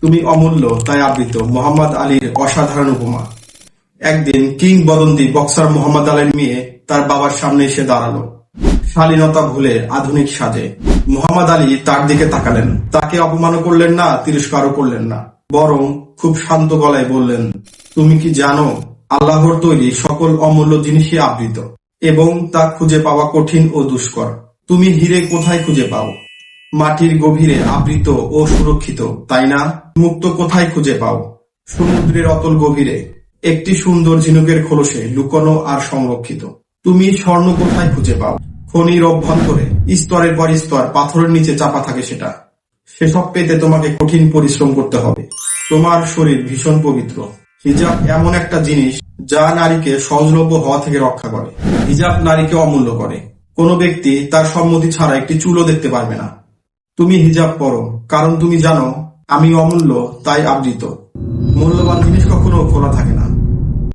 তুমি অমূল্য, তাই আবৃত। মোহাম্মদ আলীর অসাধারণ উপমা। একদিন কিংবদন্তি বক্সার মোহাম্মদ আলীর মেয়ে তার বাবার সামনে এসে দাঁড়াল। শালীনতা ভুলে আধুনিক সাজে। মোহাম্মদ আলী তার দিকে তাকালেন। তাকে অপমানও করলেন না, তিরস্কারও করলেন না। বরং খুব শান্ত গলায় বললেন, তুমি কি জানো, আল্লাহর তৈরি সকল অমূল্য জিনিসই আবৃত এবং তা খুঁজে পাওয়া কঠিন ও দুষ্কর। তুমি হিরে কোথায় খুঁজে পাও? মাটির গভীরে আবৃত ও সুরক্ষিত, তাই না? মুক্ত কোথায় খুঁজে পাও? সমুদ্রের অতল গভীরে। একটি সুন্দর ঝিনুকের খোলসে লুকোনো আর সংরক্ষিত। তুমি স্বর্ণ কোথায় খুঁজে পাও? খনির অভ্যন্তরে, স্তরের পর স্তর, পাথরের নিচে চাপা থাকে সেটা। সেসব পেতে তোমাকে কঠিন পরিশ্রম করতে হবে। তোমার শরীর ভীষণ পবিত্র। হিজাব এমন একটা জিনিস যা নারীকে সহজলভ্য হওয়া থেকে রক্ষা করে। হিজাব নারীকে অমূল্য করে। কোনো ব্যক্তি তার সম্মতি ছাড়া একটি চুলও দেখতে পারবে না। তুমি হিজাব পরো কারণ তুমি জানো আমি অমূল্য তাই আবৃত। মূল্যবান জিনিস কখনো